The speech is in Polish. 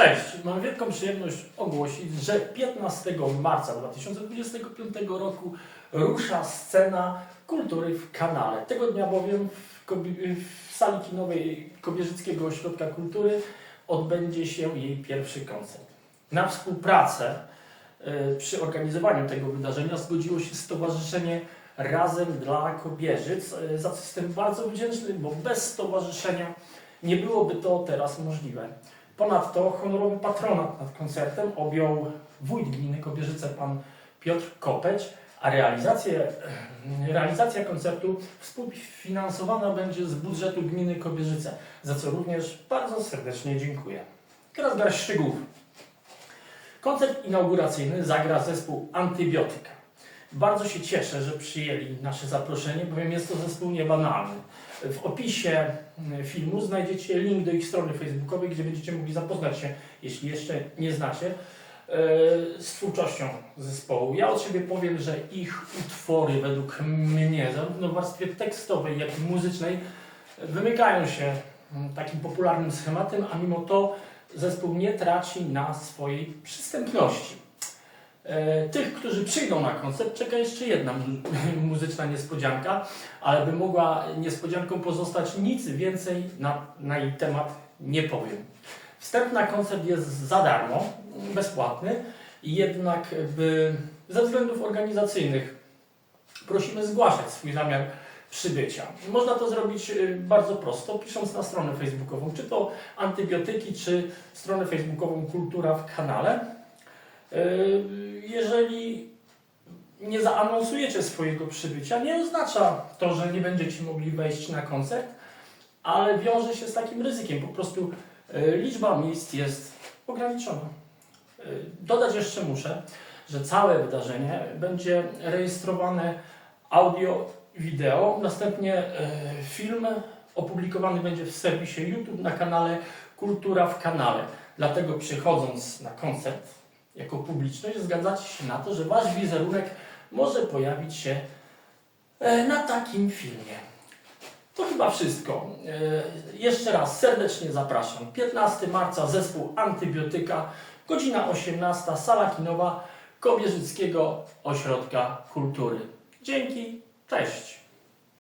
Cześć, mam wielką przyjemność ogłosić, że 15 marca 2025 roku rusza scena kultury w kanale. Tego dnia bowiem w, w sali kinowej Kobierzyckiego Ośrodka Kultury odbędzie się jej pierwszy koncert. Na współpracę e, przy organizowaniu tego wydarzenia zgodziło się Stowarzyszenie Razem dla Kobierzyc, e, za co jestem bardzo wdzięczny, bo bez stowarzyszenia nie byłoby to teraz możliwe. Ponadto honorowy patronat nad koncertem objął wójt gminy Kobierzyce, pan Piotr Kopeć, a realizację, realizacja koncertu współfinansowana będzie z budżetu gminy Kobierzyce, za co również bardzo serdecznie dziękuję. Teraz garść szczegółów. Koncert inauguracyjny zagra zespół Antybiotyka. Bardzo się cieszę, że przyjęli nasze zaproszenie, bowiem jest to zespół niebanalny. W opisie mm, filmu znajdziecie link do ich strony facebookowej, gdzie będziecie mogli zapoznać się, jeśli jeszcze nie znacie, e, z twórczością zespołu. Ja od siebie powiem, że ich utwory według mnie, zarówno w warstwie tekstowej, jak i muzycznej, wymykają się mm, takim popularnym schematem, a mimo to zespół nie traci na swojej przystępności. E, Tych, którzy przyjdą na koncert, czeka jeszcze jedna mu- muzyczna niespodzianka, ale by mogła niespodzianką pozostać, nic więcej na, na jej temat nie powiem. Wstęp na koncert jest za darmo, bezpłatny, jednak by ze względów organizacyjnych prosimy zgłaszać swój zamiar przybycia. Można to zrobić y, bardzo prosto, pisząc na stronę facebookową, czy to antybiotyki, czy stronę facebookową Kultura w kanale. Y, Jeżeli nie zaanonsujecie swojego przybycia, nie oznacza to, że nie będziecie mogli wejść na koncert, ale wiąże się z takim ryzykiem. Po prostu y, liczba miejsc jest ograniczona. Y, Dodać jeszcze muszę, że całe wydarzenie będzie rejestrowane audio, wideo. Następnie film opublikowany będzie w serwisie YouTube na kanale Kultura w kanale. Dlatego przychodząc na koncert jako publiczność zgadzacie się na to, że wasz wizerunek może pojawić się e, na takim filmie. To chyba wszystko. E, Jeszcze raz serdecznie zapraszam. 15 marca zespół Antybiotyka, godzina 18, sala kinowa Kobierzyckiego Ośrodka Kultury. Dzięki, cześć.